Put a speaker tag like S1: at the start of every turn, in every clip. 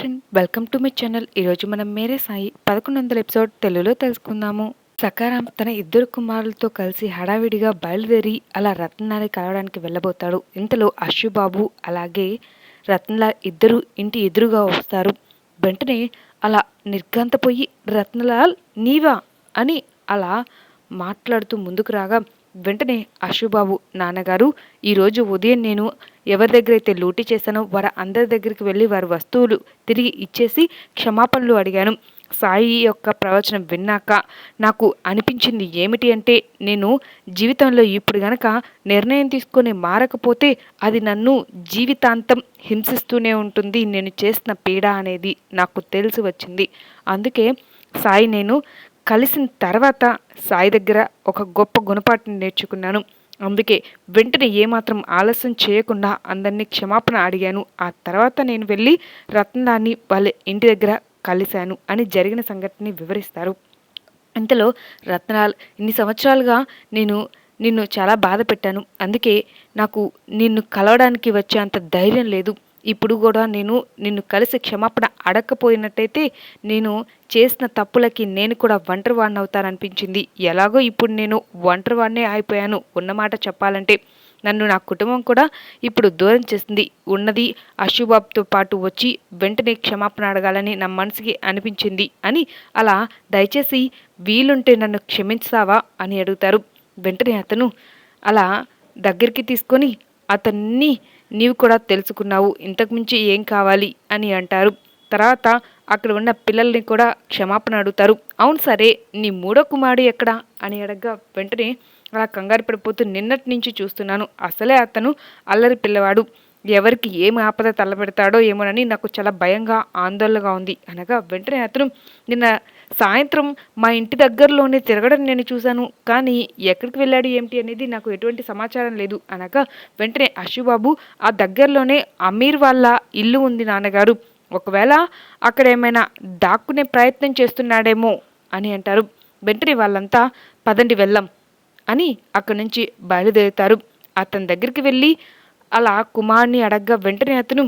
S1: Friend welcome to my channel ఈరోజు మనం మేరే సాయి పదకొండు వందల ఎపిసోడ్ తెలుగులో తెలుసుకుందాము. సకారాం తన ఇద్దరు కుమారులతో కలిసి హడావిడిగా బయలుదేరి అలా రత్నాన్ని కలవడానికి వెళ్ళబోతాడు. ఇంతలో అశుబాబు అలాగే రత్నలాల్ ఇద్దరు ఇంటి ఎదురుగా వస్తారు. వెంటనే అలా నిర్ఘాంతపోయి రత్నలాల్ నీవా? అని అలా మాట్లాడుతూ ముందుకు రాగా వెంటనే అశుబాబు నాన్నగారు ఈరోజు ఉదయం నేను ఎవరి దగ్గర అయితే లూటీ చేశానో వారి అందరి దగ్గరికి వెళ్ళి వారి వస్తువులు తిరిగి ఇచ్చేసి క్షమాపణలు అడిగాను. సాయి యొక్క ప్రవచనం విన్నాక నాకు అనిపించింది ఏమిటి అంటే నేను జీవితంలో ఇప్పుడు గనక నిర్ణయం తీసుకొని మారకపోతే అది నన్ను జీవితాంతం హింసిస్తూనే ఉంటుంది. నేను చేసిన పీడ అనేది నాకు తెలిసి వచ్చింది. అందుకే సాయి నేను కలిసిన తర్వాత సాయి దగ్గర ఒక గొప్ప గుణపాఠం నేర్చుకున్నాను. అందుకే వెంటనే ఏమాత్రం ఆలస్యం చేయకుండా అందరినీ క్షమాపణ అడిగాను. ఆ తర్వాత నేను వెళ్ళి రత్నాన్ని వాళ్ళ ఇంటి దగ్గర కలిశాను అని జరిగిన సంఘటనని వివరిస్తారు. ఇంతలో రత్నాల్ ఇన్ని సంవత్సరాలుగా నేను నిన్ను చాలా బాధ పెట్టాను. అందుకే నాకు నిన్ను కలవడానికి వచ్చే అంత ధైర్యం లేదు. ఇప్పుడు కూడా నేను నిన్ను కలిసి క్షమాపణ అడగకపోయినట్టయితే నేను చేసిన తప్పులకి నేను కూడా ఒంటరి అవుతాననిపించింది. ఎలాగో ఇప్పుడు నేను ఒంటరి అయిపోయాను. ఉన్నమాట చెప్పాలంటే నన్ను నా కుటుంబం కూడా ఇప్పుడు దూరం చేస్తుంది ఉన్నది అశుబాబ్తో పాటు వచ్చి వెంటనే క్షమాపణ అడగాలని నా మనసుకి అనిపించింది అని అలా దయచేసి వీలుంటే నన్ను క్షమించావా అని అడుగుతారు. వెంటనే అతను అలా దగ్గరికి తీసుకొని అతన్ని నీవు కూడా తెలుసుకున్నావు ఇంతకుమించి ఏం కావాలి అని అంటారు. తర్వాత అక్కడ ఉన్న పిల్లల్ని కూడా క్షమాపణ అడుగుతారు. అవును సరే నీ మూడో కుమారుడు ఎక్కడా? అని అడగ్గా వెంటనే అలా కంగారు పడిపోతూ నిన్నటి నుంచి చూస్తున్నాను. అసలే అతను అల్లరి పిల్లవాడు. ఎవరికి ఏం ఆపద తల్లబెడతాడో ఏమోనని నాకు చాలా భయంగా ఆందోళనగా ఉంది. అనగా వెంటనే అతను నిన్న సాయంత్రం మా ఇంటి దగ్గరలోనే తిరగడం నేను చూశాను. కానీ ఎక్కడికి వెళ్ళాడు ఏమిటి అనేది నాకు ఎటువంటి సమాచారం లేదు. అనగా వెంటనే అశుబాబు ఆ దగ్గరలోనే అమీర్ వాళ్ళ ఇల్లు ఉంది నాన్నగారు. ఒకవేళ అక్కడ ఏమైనా దాక్కునే ప్రయత్నం చేస్తున్నాడేమో అని అంటారు. వెంటనే వాళ్ళంతా పదండి వెళ్ళం అని అక్కడి నుంచి బయలుదేరుతారు. అతని దగ్గరికి వెళ్ళి అలా కుమార్ని అడగ్గా వెంటనే అతను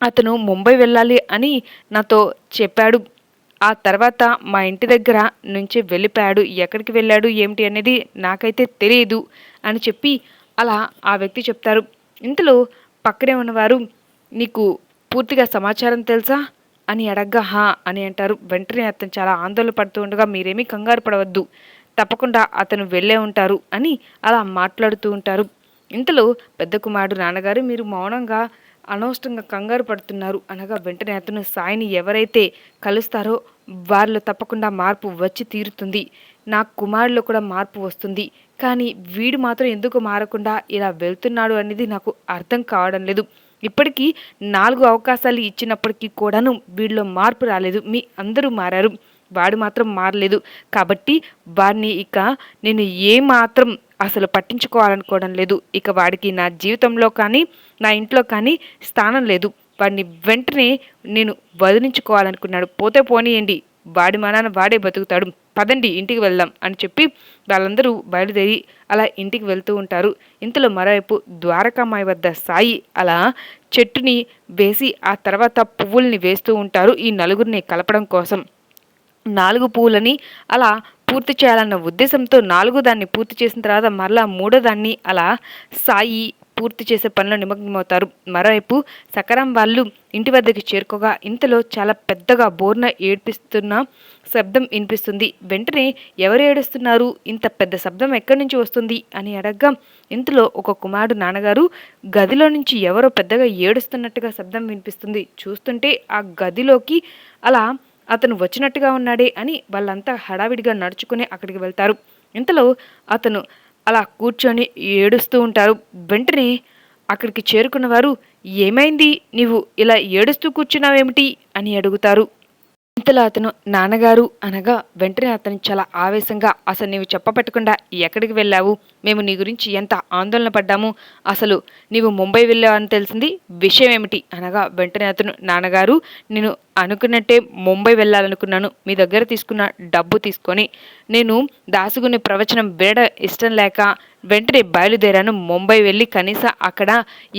S1: అతను ముంబై వెళ్ళాలి అని నాతో చెప్పాడు. ఆ తర్వాత మా ఇంటి దగ్గర నుంచి వెళ్ళిపోయాడు. ఎక్కడికి వెళ్ళాడు ఏమిటి అనేది నాకైతే తెలియదు అని చెప్పి అలా ఆ వ్యక్తి చెప్తారు. ఇంతలో పక్కనే ఉన్నవారు నీకు పూర్తిగా సమాచారం తెలుసా? అని అడగ్గా హా అని అంటారు. వెంటనే అతను చాలా ఆందోళన పడుతూ ఉండగా మీరేమీ కంగారు పడవద్దు తప్పకుండా అతను వెళ్ళే ఉంటారు అని అలా మాట్లాడుతూ ఉంటారు. ఇంతలో పెద్ద కుమారుడు నాన్నగారు మీరు మౌనంగా అనవసరంగా కంగారు పడుతున్నారు. అనగా వెంటనే అతను సాయిని ఎవరైతే కలుస్తారో వారిలో తప్పకుండా మార్పు వచ్చి తీరుతుంది. నా కుమారులో కూడా మార్పు వస్తుంది. కానీ వీడు మాత్రం ఎందుకు మారకుండా ఇలా వెళ్తున్నాడు అనేది నాకు అర్థం కావడం లేదు. ఇప్పటికీ నాలుగు అవకాశాలు ఇచ్చినప్పటికీ కూడాను వీడిలో మార్పు రాలేదు. మీ అందరూ మారారు. వాడు మాత్రం మారలేదు. కాబట్టి వాడిని ఇక నేను ఏమాత్రం అసలు పట్టించుకోవాలనుకోవడం లేదు. ఇక వాడికి నా జీవితంలో కానీ నా ఇంట్లో కానీ స్థానం లేదు. వాడిని వెంటనే నేను వదిలించుకోవాలనుకున్నాడు. పోతే పోనీయండి. వాడి మనాన వాడే బతుకుతాడు. పదండి ఇంటికి వెళ్దాం అని చెప్పి వాళ్ళందరూ బయలుదేరి అలా ఇంటికి వెళ్తూ ఉంటారు. ఇంతలో మరోవైపు ద్వారకామాయి వద్ద సాయి అలా చెట్టుని వేసి ఆ తర్వాత పువ్వుల్ని వేస్తూ ఉంటారు ఈ నలుగురిని కలపడం కోసం. నాలుగు పువ్వులని అలా పూర్తి చేయాలన్న ఉద్దేశంతో నాలుగో దాన్ని పూర్తి చేసిన తర్వాత మరలా మూడో దాన్ని అలా సాయి పూర్తి చేసే పనిలో నిమగ్నమవుతారు. మరోవైపు సకరం వాళ్ళు ఇంటి వద్దకి చేరుకోగా ఇంతలో చాలా పెద్దగా బోర్న ఏడ్పిస్తున్న శబ్దం వినిపిస్తుంది. వెంటనే ఎవరు ఏడుస్తున్నారు? ఇంత పెద్ద శబ్దం ఎక్కడి నుంచి వస్తుంది? అని అడగ్గా ఇంతలో ఒక కుమారుడు నాన్నగారు గదిలో నుంచి ఎవరో పెద్దగా ఏడుస్తున్నట్టుగా శబ్దం వినిపిస్తుంది. చూస్తుంటే ఆ గదిలోకి అలా అతను వచ్చినట్టుగా ఉన్నాడే అని వాళ్ళంతా హడావిడిగా నడుచుకుని అక్కడికి వెళ్తారు. ఇంతలో అతను అలా కూర్చొని ఏడుస్తూ ఉంటారు. వెంటనే అక్కడికి చేరుకున్న వారు ఏమైంది? నీవు ఇలా ఏడుస్తూ కూర్చున్నావేమిటి? అని అడుగుతారు. ఇంతలో అతను నాన్నగారు అనగా వెంటనే అతను చాలా ఆవేశంగా అసలు నీవు చెప్పపెట్టకుండా ఎక్కడికి వెళ్ళావు? మేము నీ గురించి ఎంత ఆందోళన పడ్డాము? అసలు నీవు ముంబై వెళ్ళావని తెలిసింది విషయం ఏమిటి అనగా వెంటనే అతను నాన్నగారు నేను అనుకున్నట్టే ముంబై వెళ్ళాలనుకున్నాను. మీ దగ్గర తీసుకున్న డబ్బు తీసుకొని నేను దాసుగుని ప్రవచనం వినడం ఇష్టం లేక వెంటనే బయలుదేరాను. ముంబై వెళ్ళి కనీసం అక్కడ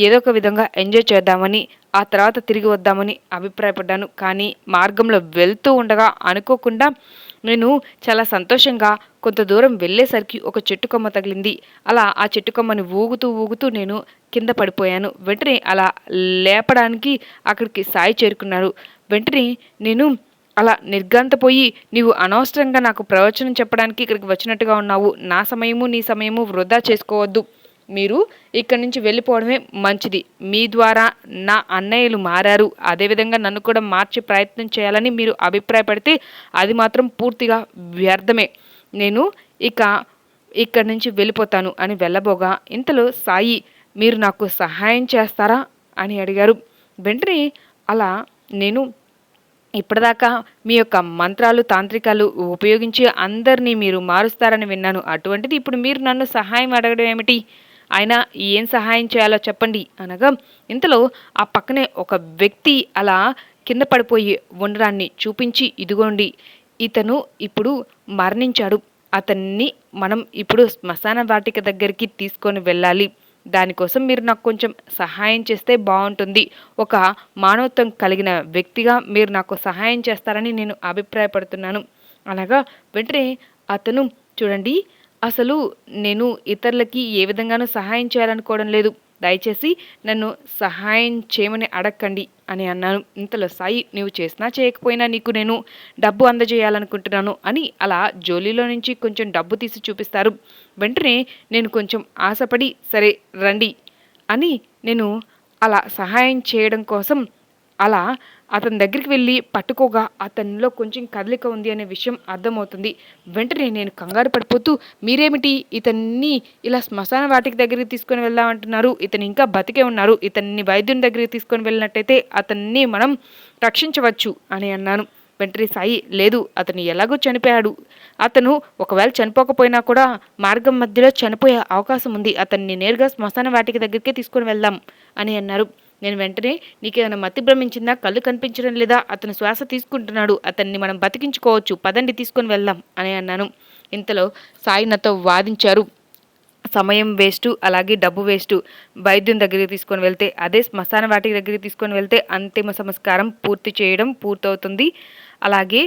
S1: ఏదో ఒక విధంగా ఎంజాయ్ చేద్దామని ఆ తర్వాత తిరిగి వద్దామని అభిప్రాయపడ్డాను. కానీ మార్గంలో వెళ్తూ ఉండగా అనుకోకుండా నేను చాలా సంతోషంగా కొంత దూరం వెళ్ళేసరికి ఒక చెట్టు కొమ్మ తగిలింది. అలా ఆ చెట్టు కొమ్మని ఊగుతూ ఊగుతూ నేను కింద పడిపోయాను. వెంటనే అలా లేపడానికి అక్కడికి సాయి చేరుకున్నారు వెంటనే నేను అలా నిర్గాంతపోయి నీవు అనవసరంగా నాకు ప్రవచనం చెప్పడానికి ఇక్కడికి వచ్చినట్టుగా ఉన్నావు. నా సమయము నీ సమయము వృధా చేసుకోవద్దు. మీరు ఇక్కడి నుంచి వెళ్ళిపోవడమే మంచిది. మీ ద్వారా నా అన్నయ్యలు మారారు. అదేవిధంగా నన్ను కూడా మార్చే ప్రయత్నం చేయాలని మీరు అభిప్రాయపడితే అది మాత్రం పూర్తిగా వ్యర్థమే. నేను ఇక ఇక్కడి నుంచి వెళ్ళిపోతాను అని వెళ్ళబోగా ఇంతలో సాయి మీరు నాకు సహాయం చేస్తారా అని అడిగారు. వెంటనే అలా నేను ఇప్పటిదాకా మీ యొక్క మంత్రాలు తాంత్రికాలు ఉపయోగించి అందరినీ మీరు మారుస్తారని విన్నాను. అటువంటిది ఇప్పుడు మీరు నన్ను సహాయం అడగడం ఏమిటి? ఆయన ఏం సహాయం చేయాలో చెప్పండి అనగా ఇంతలో ఆ పక్కనే ఒక వ్యక్తి అలా కింద పడిపోయి ఉండడాన్ని చూపించి ఇదిగోండి ఇతను ఇప్పుడు మరణించాడు. అతన్ని మనం ఇప్పుడు శ్మశాన వాటిక దగ్గరికి తీసుకొని వెళ్ళాలి. దానికోసం మీరు నాకు కొంచెం సహాయం చేస్తే బాగుంటుంది. ఒక మానవత్వం కలిగిన వ్యక్తిగా మీరు నాకు సహాయం చేస్తారని నేను అభిప్రాయపడుతున్నాను. అనగా వెంటనే అతను చూడండి అసలు నేను ఇతరులకి ఏ విధంగానూ సహాయం చేయాలనుకోవడం లేదు. దయచేసి నన్ను సహాయం చేయమని అడగండి అని అన్నాను. ఇంతలో సాయి నువ్వు చేసినా చేయకపోయినా నీకు నేను డబ్బు అందజేయాలనుకుంటున్నాను అని అలా జోలీలో నుంచి కొంచెం డబ్బు తీసి చూపిస్తారు. వెంటనే నేను కొంచెం ఆశపడి సరే రండి అని నేను అలా సహాయం చేయడం కోసం అలా అతని దగ్గరికి వెళ్ళి పట్టుకోగా అతనిలో కొంచెం కదలిక ఉంది అనే విషయం అర్థమవుతుంది. వెంటనే నేను కంగారు పడిపోతూ మీరేమిటి? ఇతన్ని ఇలా శ్మశాన వాటికి దగ్గరికి తీసుకొని వెళ్దామంటున్నారు. ఇతను ఇంకా బతికే ఉన్నారు. ఇతన్ని వైద్యుని దగ్గరికి తీసుకొని వెళ్ళినట్టయితే అతన్ని మనం రక్షించవచ్చు అని అన్నాను. వెంటనే సాయి లేదు అతను ఎలాగో చనిపోయాడు. అతను ఒకవేళ చనిపోకపోయినా కూడా మార్గం మధ్యలో చనిపోయే అవకాశం ఉంది. అతన్ని నేరుగా శ్మశాన వాటికి దగ్గరికే తీసుకొని వెళ్దాం అని అన్నారు. నేను వెంటనే నీకేమైనా మతి భ్రమించిందా కళ్ళు కనిపించడం లేదా అతను శ్వాస తీసుకుంటున్నాడు అతన్ని మనం బతికించుకోవచ్చు పదండి తీసుకొని వెళ్దాం అని అన్నాను. ఇంతలో సాయి నాతో వాదించారు. సమయం వేస్టు అలాగే డబ్బు వేస్టు. వైద్యం దగ్గరికి తీసుకొని వెళ్తే అదే శ్మశాన వాటికి దగ్గరికి తీసుకొని వెళ్తే అంతిమ సంస్కారం పూర్తి చేయడం పూర్తవుతుంది. అలాగే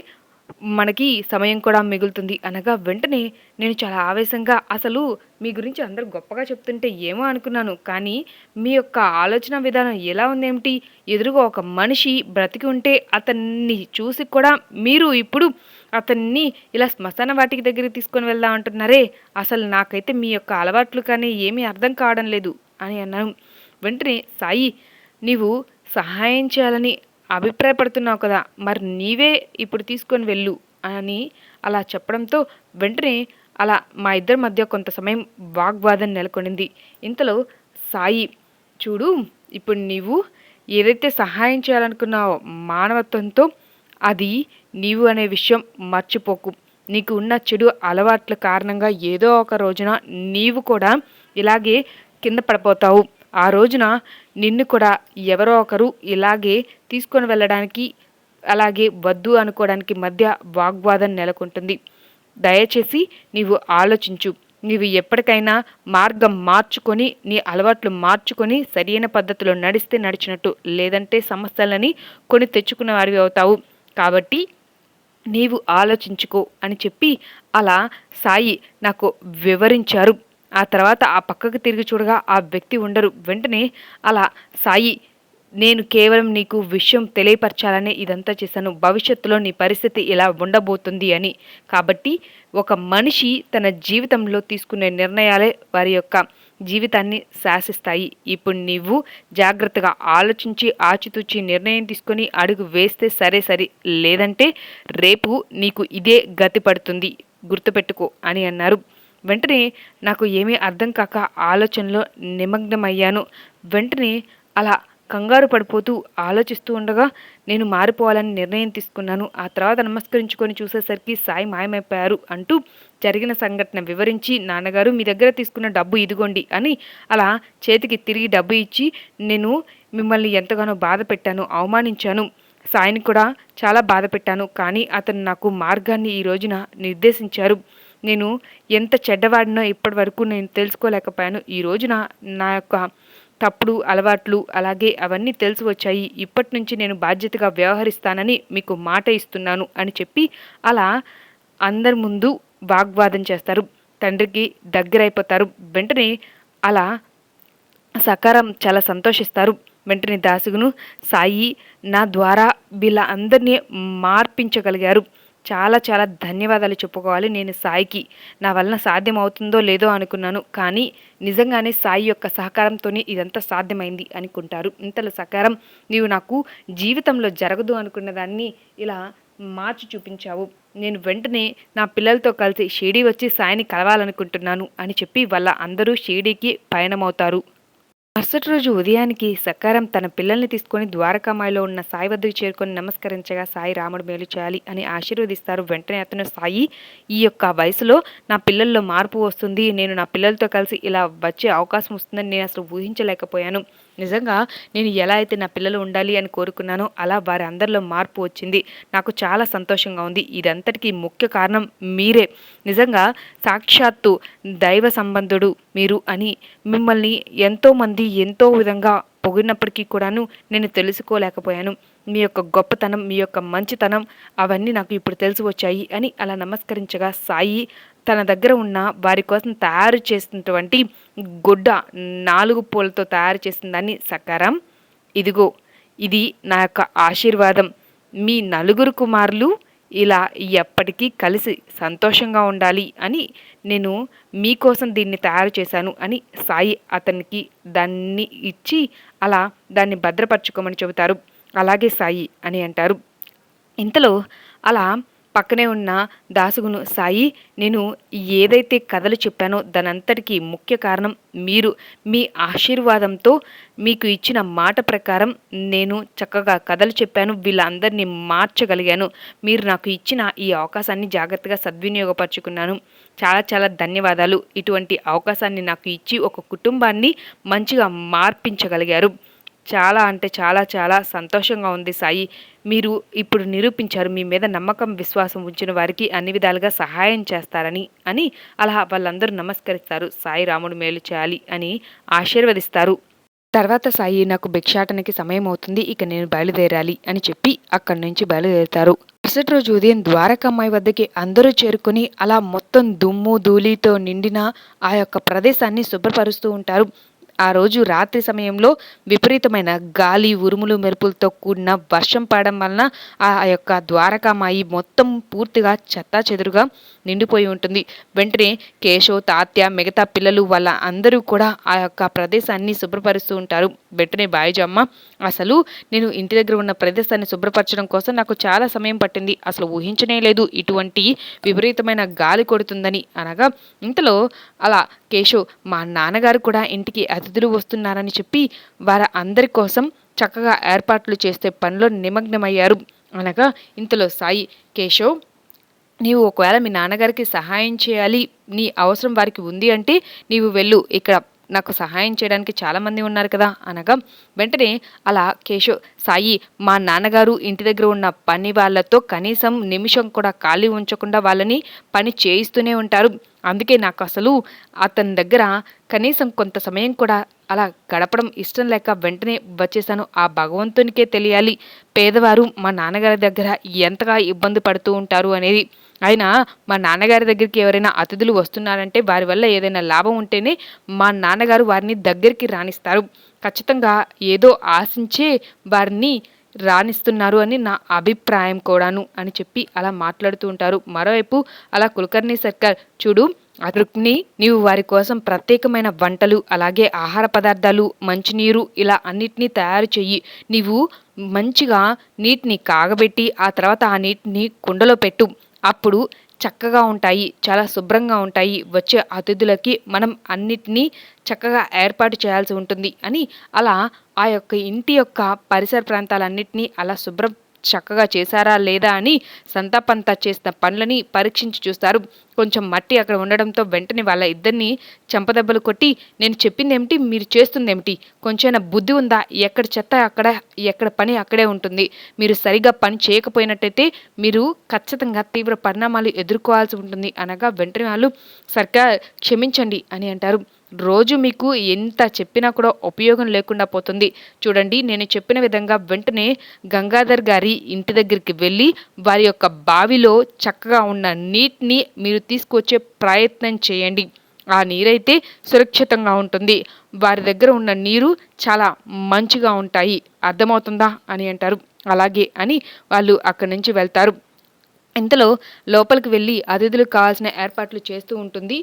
S1: మనకి సమయం కూడా మిగులుతుంది అనగా వెంటనే నేను చాలా ఆవేశంగా అసలు మీ గురించి అందరు గొప్పగా చెప్తుంటే ఏమో అనుకున్నాను. కానీ మీ యొక్క ఆలోచన విధానం ఎలా ఉందేమిటి? ఎదురుగా ఒక మనిషి బ్రతికి ఉంటే అతన్ని చూసి కూడా మీరు ఇప్పుడు అతన్ని ఇలా శ్మశాన వాటికి దగ్గరికి తీసుకొని వెళ్దాం అంటున్నారే? అసలు నాకైతే మీ యొక్క అలవాట్లు కానీ ఏమీ అర్థం కావడం లేదు అని అన్నాను. వెంటనే సాయి నీవు సహాయం చేయాలని అభిప్రాయపడుతున్నావు కదా మరి నీవే ఇప్పుడు తీసుకొని వెళ్ళు అని అలా చెప్పడంతో వెంటనే అలా మా ఇద్దరి మధ్య కొంత సమయం వాగ్వాదం నెలకొనింది. ఇంతలో సాయి చూడు ఇప్పుడు నీవు ఏదైతే సహాయం చేయాలనుకున్నావో మానవత్వంతో అది నీవు అనే విషయం మర్చిపోకు. నీకు ఉన్న చెడు అలవాట్ల కారణంగా ఏదో ఒక రోజున నీవు కూడా ఇలాగే కింద పడిపోతావు. ఆ రోజున నిన్ను కూడా ఎవరో ఒకరు ఇలాగే తీసుకొని వెళ్ళడానికి అలాగే వద్దు అనుకోవడానికి మధ్య వాగ్వాదం నెలకొంటుంది. దయచేసి నీవు ఆలోచించు. నీవు ఎప్పటికైనా మార్గం మార్చుకొని నీ అలవాట్లు మార్చుకొని సరైన పద్ధతిలో నడిస్తే నడిచినట్టు లేదంటే సమస్యలని కొని తెచ్చుకున్న వారివి అవుతావు. కాబట్టి నీవు ఆలోచించుకో అని చెప్పి అలా సాయి నాకు వివరించారు. ఆ తర్వాత ఆ పక్కకు తిరిగి చూడగా ఆ వ్యక్తి ఉండరు. వెంటనే అలా సాయి నేను కేవలం నీకు విషయం తెలియపరచాలనే ఇదంతా చేశాను. భవిష్యత్తులో నీ పరిస్థితి ఇలా ఉండబోతుంది అని. కాబట్టి ఒక మనిషి తన జీవితంలో తీసుకునే నిర్ణయాలే వారి యొక్క జీవితాన్ని శాసిస్తాయి. ఇప్పుడు నీవు జాగ్రత్తగా ఆలోచించి ఆచితూచి నిర్ణయం తీసుకొని అడుగు వేస్తే సరే సరే. లేదంటే రేపు నీకు ఇదే గతి పడుతుంది. గుర్తుపెట్టుకో అని అన్నారు. వెంటనే నాకు ఏమీ అర్థం కాక ఆలోచనలో నిమగ్నమయ్యాను. వెంటనే అలా కంగారు పడిపోతూ ఆలోచిస్తూ ఉండగా నేను మారిపోవాలని నిర్ణయం తీసుకున్నాను. ఆ తర్వాత నమస్కరించుకొని చూసేసరికి సాయి మాయమైపోయారు అంటూ జరిగిన సంఘటన వివరించి నాన్నగారు మీ దగ్గర తీసుకున్న డబ్బు ఇదిగోండి అని అలా చేతికి తిరిగి డబ్బు ఇచ్చి నేను మిమ్మల్ని ఎంతగానో బాధ పెట్టాను అవమానించాను. సాయిని కూడా చాలా బాధ పెట్టాను కానీ అతను నాకు మార్గాన్ని ఈ రోజున నిర్దేశించారు. నేను ఎంత చెడ్డవాడినో ఇప్పటి వరకు నేను తెలుసుకోలేకపోయాను. ఈ రోజున నా యొక్క తప్పుడు అలవాట్లు అలాగే అవన్నీ తెలిసి వచ్చాయి. ఇప్పటి నుంచి నేను బాధ్యతగా వ్యవహరిస్తానని మీకు మాట ఇస్తున్నాను అని చెప్పి అలా అందరి ముందు వాగ్వాదం చేస్తారు. తండ్రికి దగ్గరైపోతారు. వెంటనే అలా సకారం చాలా సంతోషిస్తారు. వెంటనే దాసుగును సాయి నా ద్వారా వీళ్ళ అందరినీ మార్పించగలిగారు. చాలా చాలా ధన్యవాదాలు చెప్పుకోవాలి. నేను సాయికి నా వలన సాధ్యం అవుతుందో లేదో అనుకున్నాను. కానీ నిజంగానే సాయి యొక్క సహకారంతోనే ఇదంతా సాధ్యమైంది అనుకుంటారు. ఇంతలో సహకారం నీవు నాకు జీవితంలో జరగదు అనుకున్న దాన్ని ఇలా మార్చి చూపించావు. నేను వెంటనే నా పిల్లలతో కలిసి షిరిడి వచ్చి సాయిని కలవాలనుకుంటున్నాను అని చెప్పి వాళ్ళ అందరూ షిరిడీకి పయనమవుతారు. మరుసటి రోజు ఉదయానికి సకారం తన పిల్లల్ని తీసుకొని ద్వారకామాయిలో ఉన్న సాయి వద్దకు చేరుకొని నమస్కరించగా సాయి రాముడు మేలు చేయాలి అని ఆశీర్వదిస్తారు. వెంటనే అతను సాయి ఈ యొక్క వయసులో నా పిల్లల్లో మార్పు వస్తుంది. నేను నా పిల్లలతో కలిసి ఇలా వచ్చే అవకాశం వస్తుందని నేను అసలు ఊహించలేకపోయాను. నిజంగా నేను ఎలా అయితే నా పిల్లలు ఉండాలి అని కోరుకున్నానో అలా వారి అందరిలో మార్పు వచ్చింది. నాకు చాలా సంతోషంగా ఉంది. ఇదంతటికీ ముఖ్య కారణం మీరే. నిజంగా సాక్షాత్తు దైవ సంబంధుడు మీరు అని మిమ్మల్ని ఎంతోమంది ఎంతో విధంగా పొగిడినప్పటికీ కూడాను నేను తెలుసుకోలేకపోయాను. మీ యొక్క గొప్పతనం మీ యొక్క మంచితనం అవన్నీ నాకు ఇప్పుడు తెలిసి వచ్చాయి అని అలా నమస్కరించగా సాయి తన దగ్గర ఉన్న వారి కోసం తయారు చేసినటువంటి గుడ్డ నాలుగు పూలతో తయారు చేసిన దాన్ని సకారం. ఇదిగో ఇది నా యొక్క ఆశీర్వాదం. మీ నలుగురు కుమారులు ఇలా ఎప్పటికీ కలిసి సంతోషంగా ఉండాలి అని నేను మీకోసం దీన్ని తయారు చేశాను అని సాయి అతనికి దాన్ని ఇచ్చి అలా దాన్ని భద్రపరచుకోమని చెబుతారు. అలాగే సాయి అని అంటారు. ఇంతలో అలా పక్కనే ఉన్న దాసుగును సాయి నేను ఏదైతే కథలు చెప్పానో దానంతటికీ ముఖ్య కారణం మీరు. మీ ఆశీర్వాదంతో మీకు ఇచ్చిన మాట ప్రకారం నేను చక్కగా కథలు చెప్పాను వీళ్ళందరినీ మార్చగలిగాను. మీరు నాకు ఇచ్చిన ఈ అవకాశాన్ని జాగ్రత్తగా సద్వినియోగపరుచుకున్నాను. చాలా చాలా ధన్యవాదాలు. ఇటువంటి అవకాశాన్ని నాకు ఇచ్చి ఒక కుటుంబాన్ని మంచిగా మార్పించగలిగారు. చాలా అంటే చాలా చాలా సంతోషంగా ఉంది సాయి. మీరు ఇప్పుడు నిరూపించారు మీ మీద నమ్మకం విశ్వాసం ఉంచిన వారికి అన్ని విధాలుగా సహాయం చేస్తారని అని అలా వాళ్ళందరూ నమస్కరిస్తారు. సాయి రాముడు మేలు చేయాలి అని ఆశీర్వదిస్తారు. తర్వాత సాయి నాకు భిక్షాటనకి సమయం అవుతుంది ఇక నేను బయలుదేరాలి అని చెప్పి అక్కడి నుంచి బయలుదేరుతారు. మరుసటి రోజు ఉదయం ద్వారకమ్మాయి వద్దకి అందరూ చేరుకుని అలా మొత్తం దుమ్ము ధూళితో నిండిన ఆ యొక్క ప్రదేశాన్ని శుభ్రపరుస్తూ ఉంటారు. ఆ రోజు రాత్రి సమయంలో విపరీతమైన గాలి ఉరుములు మెరుపులతో కూడిన వర్షం పడడం వలన ఆ యొక్క ద్వారకామాయి మొత్తం పూర్తిగా చెత్తా చెదురుగా నిండిపోయి ఉంటుంది. వెంటనే కేశవ్ తాత్య మిగతా పిల్లలు వాళ్ళ అందరూ కూడా ఆ యొక్క ప్రదేశాన్ని శుభ్రపరుస్తూ ఉంటారు. వెంటనే బాయిజమ్మ అసలు నేను ఇంటి దగ్గర ఉన్న ప్రదేశాన్ని శుభ్రపరచడం కోసం నాకు చాలా సమయం పట్టింది. అసలు ఊహించనే లేదు. ఇటువంటి విపరీతమైన గాలి కొడుతుందని. అనగా ఇంతలో అలా కేశవ్ మా నాన్నగారు కూడా ఇంటికి అతిథులు వస్తున్నారని చెప్పి వారి అందరి కోసం చక్కగా ఏర్పాట్లు చేసే పనిలో నిమగ్నమయ్యారు. అనగా ఇంతలో సాయి కేశవ్ నీవు ఒకవేళ మీ నాన్నగారికి సహాయం చేయాలి నీ అవసరం వారికి ఉంది అంటే నీవు వెళ్ళు ఇక్కడ నాకు సహాయం చేయడానికి చాలామంది ఉన్నారు కదా. అనగా వెంటనే అలా కేశవ్ సాయి మా నాన్నగారు ఇంటి దగ్గర ఉన్న పని వాళ్ళతో కనీసం నిమిషం కూడా ఖాళీ ఉంచకుండా వాళ్ళని పని చేయిస్తూనే ఉంటారు. అందుకే నాకు అసలు అతని దగ్గర కనీసం కొంత సమయం కూడా అలా గడపడం ఇష్టం లేక వెంటనే వచ్చేసాను. ఆ భగవంతునికే తెలియాలి పేదవారు మా నాన్నగారి దగ్గర ఎంతగా ఇబ్బంది పడుతూ ఉంటారు అనేది. అయినా మా నాన్నగారి దగ్గరికి ఎవరైనా అతిథులు వస్తున్నారంటే వారి వల్ల ఏదైనా లాభం ఉంటేనే మా నాన్నగారు వారిని దగ్గరికి రాణిస్తారు. ఖచ్చితంగా ఏదో ఆశించే వారిని రాణిస్తున్నారు అని నా అభిప్రాయం కూడాను అని చెప్పి అలా మాట్లాడుతూ ఉంటారు. మరోవైపు అలా కులకర్ణి సర్కార్ చూడు రుక్ని నీవు వారి కోసం ప్రత్యేకమైన వంటలు అలాగే ఆహార పదార్థాలు మంచినీరు ఇలా అన్నిటినీ తయారు చెయ్యి. నీవు మంచిగా నీటిని కాగబెట్టి ఆ తర్వాత ఆ నీటిని కుండలో పెట్టు. అప్పుడు చక్కగా ఉంటాయి చాలా శుభ్రంగా ఉంటాయి. వచ్చే అతిథులకి మనం అన్నిటినీ చక్కగా ఏర్పాటు చేయాల్సి ఉంటుంది అని అలా ఆ యొక్క ఇంటి యొక్క పరిసర ప్రాంతాలన్నింటినీ అలా శుభ్రం చక్కగా చేశారా లేదా అని సంతాపంతా చేసిన పనులని పరీక్షించి చూస్తారు. కొంచెం మట్టి అక్కడ ఉండడంతో వెంటనే వాళ్ళ ఇద్దరిని చెంపదెబ్బలు కొట్టి నేను చెప్పింది ఏమిటి మీరు చేస్తుంది ఏమిటి కొంచెం బుద్ధి ఉందా? ఎక్కడ చెత్త అక్కడ ఎక్కడ పని అక్కడే ఉంటుంది. మీరు సరిగా పని చేయకపోయినట్టయితే మీరు ఖచ్చితంగా తీవ్ర పరిణామాలు ఎదుర్కోవాల్సి ఉంటుంది అనగా వెంటనే వాళ్ళు సర్కార్ క్షమించండి అని అంటారు. రోజు మీకు ఎంత చెప్పినా కూడా ఉపయోగం లేకుండా పోతుంది. చూడండి నేను చెప్పిన విధంగా వెంటనే గంగాధర్ గారి ఇంటి దగ్గరికి వెళ్ళి వారి యొక్క బావిలో చక్కగా ఉన్న నీటిని మీరు తీసుకొచ్చే ప్రయత్నం చేయండి. ఆ నీరైతే సురక్షితంగా ఉంటుంది. వారి దగ్గర ఉన్న నీరు చాలా మంచిగా ఉంటాయి. అర్థమవుతుందా అని అంటారు. అలాగే అని వాళ్ళు అక్కడి నుంచి వెళ్తారు. ఇంతలో లోపలికి వెళ్ళి అతిథులకు కావాల్సిన ఏర్పాట్లు చేస్తూ ఉంటుంది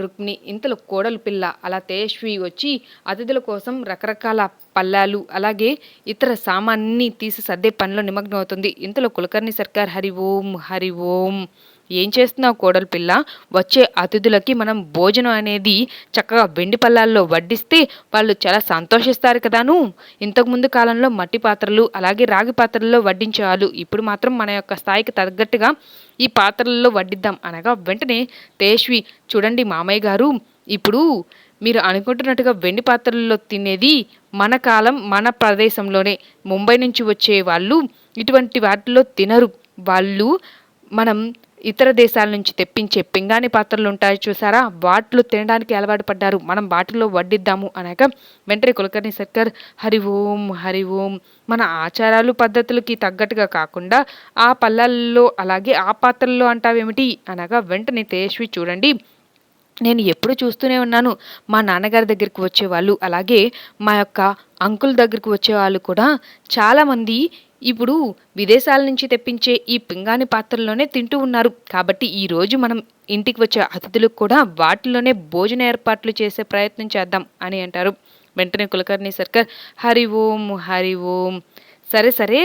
S1: రుక్మిణి. ఇంతలో కోడలు పిల్ల అలా తేజస్వి వచ్చి అతిథుల కోసం రకరకాల పల్లాలు అలాగే ఇతర సామాన్ని తీసి సర్దే పనిలో నిమగ్నం అవుతుంది ఇంతలో కులకర్ణి సర్కార్ హరి ఓం హరి ఓం ఏం చేస్తున్నావు కోడలు పిల్ల? వచ్చే అతిథులకి మనం భోజనం అనేది చక్కగా వెండి పళ్ళాల్లో వడ్డిస్తే వాళ్ళు చాలా సంతోషిస్తారు కదాను. ఇంతకుముందు కాలంలో మట్టి పాత్రలు అలాగే రాగి పాత్రల్లో వడ్డించేవాళ్ళు ఇప్పుడు మాత్రం మన యొక్క స్థాయికి తగ్గట్టుగా ఈ పాత్రల్లో వడ్డిద్దాం అనగా వెంటనే తేష్వి చూడండి మామయ్య గారు ఇప్పుడు మీరు అనుకుంటున్నట్టుగా వెండి పాత్రల్లో తినేది మన కాలం మన ప్రదేశంలోనే. ముంబై నుంచి వచ్చే వాళ్ళు ఇటువంటి వాటిల్లో తినరు. వాళ్ళు మనం ఇతర దేశాల నుంచి తెప్పించే పింగాణి పాత్రలు ఉంటాయి చూసారా? వాటిలో తినడానికి అలవాటు పడ్డారు. మనం వాటిలో వడ్డిద్దాము అనగా వెంటనే కులకర్ణి సర్కార్ హరి ఓం హరి ఓం మన ఆచారాలు పద్ధతులకి తగ్గట్టుగా కాకుండా ఆ పల్లల్లో అలాగే ఆ పాత్రల్లో అంటావేమిటి? అనగా వెంటనే తేజస్వి చూడండి నేను ఎప్పుడు చూస్తూనే ఉన్నాను. మా నాన్నగారి దగ్గరికి వచ్చేవాళ్ళు అలాగే మా యొక్క అంకుల్ దగ్గరికి వచ్చేవాళ్ళు కూడా చాలామంది ఇప్పుడు విదేశాల నుంచి తెప్పించే ఈ పింగాణి పాత్రల్లోనే తింటూ ఉన్నారు. కాబట్టి ఈరోజు మనం ఇంటికి వచ్చే అతిథులకు కూడా వాటిలోనే భోజన ఏర్పాట్లు చేసే ప్రయత్నం చేద్దాం అని అంటారు. వెంటనే కులకర్ణి సర్కార్ హరి ఓం హరి ఓం. సరే సరే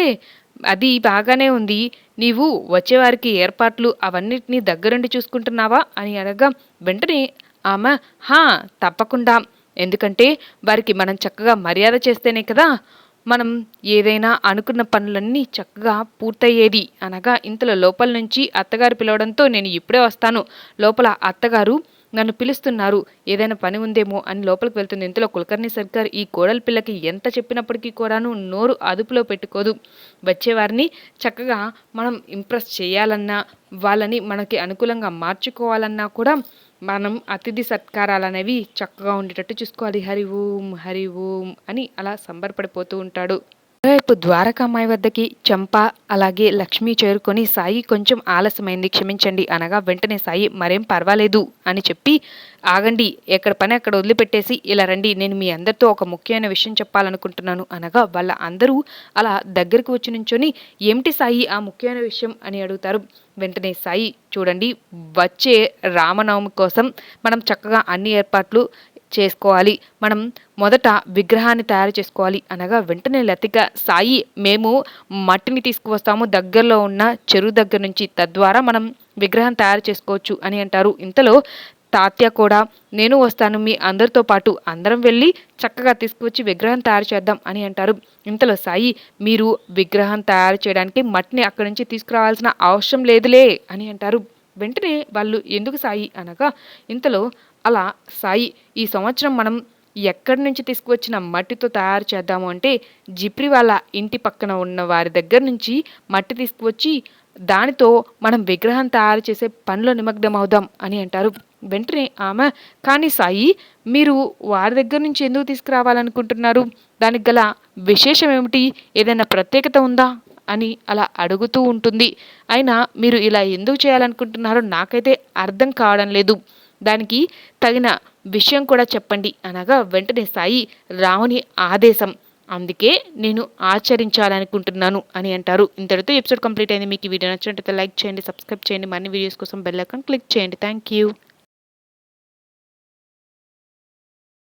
S1: అది బాగానే ఉంది. నీవు వచ్చేవారికి ఏర్పాట్లు అవన్నిటినీ దగ్గరుండి చూసుకుంటున్నావా అని అనగా వెంటనే. ఆమె హా తప్పకుండా. ఎందుకంటే వారికి మనం చక్కగా మర్యాద చేస్తేనే కదా మనం ఏదైనా అనుకున్న పనులన్నీ చక్కగా పూర్తయ్యేది. అనగా ఇంతలో లోపల నుంచి అత్తగారు పిలవడంతో నేను ఇప్పుడే వస్తాను. లోపల అత్తగారు నన్ను పిలుస్తున్నారు. ఏదైనా పని ఉందేమో అని లోపలికి వెళ్తుంది. ఇంతలో కులకర్ణి సర్కార్ ఈ కోడలి పిల్లకి ఎంత చెప్పినప్పటికీ కూడాను నోరు అదుపులో పెట్టుకోదు. వచ్చేవారిని చక్కగా మనం ఇంప్రెస్ చేయాలన్నా వాళ్ళని మనకి అనుకూలంగా మార్చుకోవాలన్నా కూడా మనం అతిథి సత్కారాలు అనేవి చక్కగా ఉండేటట్టు చూసుకోవాలి. హరి ఓం హరి ఓం అని అలా సంబరపడిపోతూ ఉంటాడు. మరోవైపు ద్వారకామాయి వద్దకి చంప అలాగే లక్ష్మి చేరుకొని సాయి కొంచెం ఆలస్యమైంది. క్షమించండి అనగా వెంటనే సాయి మరేం పర్వాలేదు అని చెప్పి ఆగండి ఎక్కడ పని అక్కడ వదిలిపెట్టేసి ఇలా రండి నేను మీ అందరితో ఒక ముఖ్యమైన విషయం చెప్పాలనుకుంటున్నాను అనగా వాళ్ళ అందరూ అలా దగ్గరికి వచ్చి నుంచొని ఏమిటి సాయి ఆ ముఖ్యమైన విషయం? అని అడుగుతారు. వెంటనే సాయి చూడండి వచ్చే రామనవమి కోసం మనం చక్కగా అన్ని ఏర్పాట్లు చేసుకోవాలి. మనం మొదట విగ్రహాన్ని తయారు చేసుకోవాలి. అనగా వెంటనే లతిక సాయి మేము మట్టిని తీసుకువస్తాము. దగ్గరలో ఉన్న చెరువు దగ్గర నుంచి తద్వారా మనం విగ్రహం తయారు చేసుకోవచ్చు అని అంటారు. ఇంతలో తాత్య కూడా నేను వస్తాను మీ అందరితో పాటు అందరం వెళ్ళి చక్కగా తీసుకువచ్చి విగ్రహం తయారు చేద్దాం అని అంటారు. ఇంతలో సాయి మీరు విగ్రహం తయారు చేయడానికి మట్టిని అక్కడి నుంచి తీసుకురావాల్సిన అవసరం లేదులే అని అంటారు. వెంటనే వాళ్ళు ఎందుకు సాయి? అనగా ఇంతలో అలా సాయి ఈ సంవత్సరం మనం ఎక్కడి నుంచి తీసుకువచ్చిన మట్టితో తయారు చేద్దాము అంటే జిప్రి వాళ్ళ ఇంటి పక్కన ఉన్న వారి దగ్గర నుంచి మట్టి తీసుకువచ్చి దానితో మనం విగ్రహం తయారు చేసే పనిలో నిమగ్నం అవుదాం అని అంటారు. వెంటనే ఆమె కానీ సాయి మీరు వారి దగ్గర నుంచి ఎందుకు తీసుకురావాలనుకుంటున్నారు? దానికి గల విశేషం ఏమిటి? ఏదైనా ప్రత్యేకత ఉందా? అని అలా అడుగుతూ ఉంటుంది. అయినా మీరు ఇలా ఎందుకు చేయాలనుకుంటున్నారో నాకైతే అర్థం కావడం లేదు. దానికి తగిన విషయం కూడా చెప్పండి. అనగా వెంటనే సాయి రాముని ఆదేశం. అందుకే నేను ఆచరించాలనుకుంటున్నాను అని అంటారు. ఇంతటితో ఎపిసోడ్ కంప్లీట్ అయింది. మీకు వీడియో నచ్చినట్లయితే లైక్ చేయండి సబ్స్క్రైబ్ చేయండి. మరిన్ని వీడియోస్ కోసం బెల్ ఐకాన్ క్లిక్ చేయండి. Thank you